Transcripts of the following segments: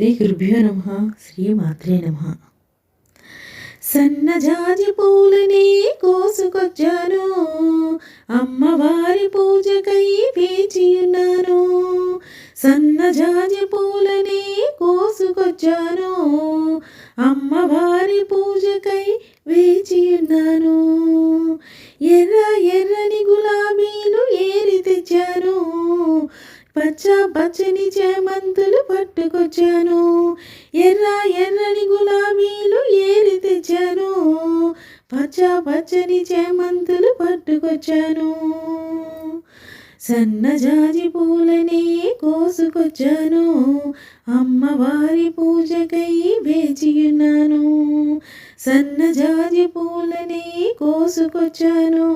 శ్రీ గురుభ్యో నమ. శ్రీ మాత్రే నమ. సన్నజాజి పూలని కోసుకొచ్చాను. అమ్మవారి పూజకై వేచి ఉన్నాను సన్నజాజి పూలని కోసుకొచ్చాను. అమ్మవారి పూజకై వేచి ఉన్నాను ఎర్ర పచ్చ పచ్చని చేమంతులు పట్టుకొచ్చాను. ఎర్ర ఎర్రని గులాబీలు ఏరి తెచ్చాను. పచ్చ పచ్చని చేమంతులు పట్టుకొచ్చాను. సన్నజాజి పూలనే కోసుకొచ్చాను. అమ్మవారి పూజకై వేచియున్నాను. సన్నజాజి పూలనే కోసుకొచ్చాను.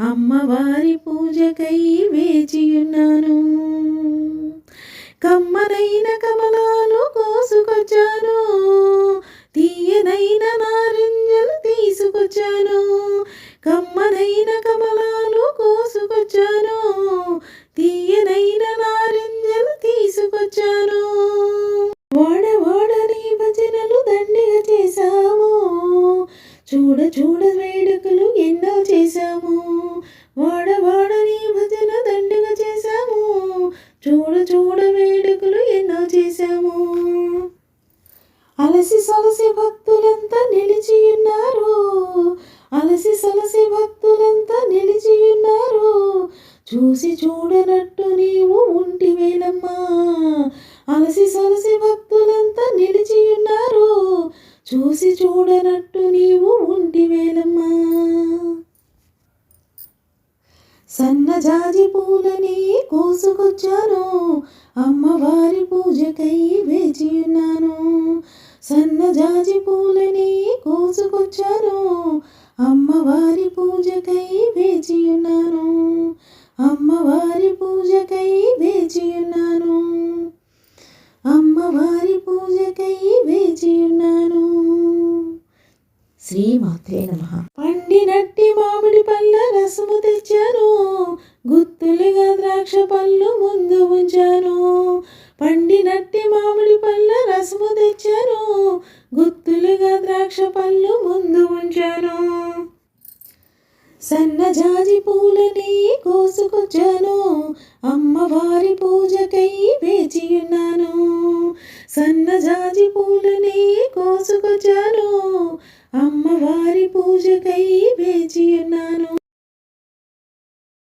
అమ్మవారి పూజకై వేచియున్నాను. కమ్మనైన కమలా చూడ చూడ వేడుకలు ఎన్నో చేశాము. అలసి సొలసి భక్తులంతా నిలిచి ఉన్నారు. అలసి సొలసి భక్తులంతా నిలిచి ఉన్నారు. చూసి చూడనట్టు నీవు ఉంటివేనమ్మా అలసి సొలసి భక్తులంతా నిలిచి ఉన్నారు. చూసి చూడనట్టు నీవు ఉంటివేనమ్మా సన్నజాజి పూలని కోసుకొచ్చాను. అమ్మవారి పూజకై వేచి ఉన్నాను. సన్నజాజి పూలని కోసుకొచ్చాను. అమ్మవారి పూజకై వేచి ఉన్నాను. అమ్మవారి పూజకై వేచి ఉన్నాను. అమ్మవారి పూజకై వేచి ఉన్నాను. శ్రీమాత్రే నమ. పండినట్టు ఉంచాను పండినట్టి మామిడి పళ్ళ రసము తెచ్చాను. గుత్తులుగా ద్రాక్ష పళ్ళు ముందు ఉంచాను. సన్నజాజి పూలని కోసుకొచ్చాను. అమ్మవారి పూజకై వేచి ఉన్నాను. సన్నజాజి పూలని కోసుకొచ్చాను. అమ్మవారి పూజకై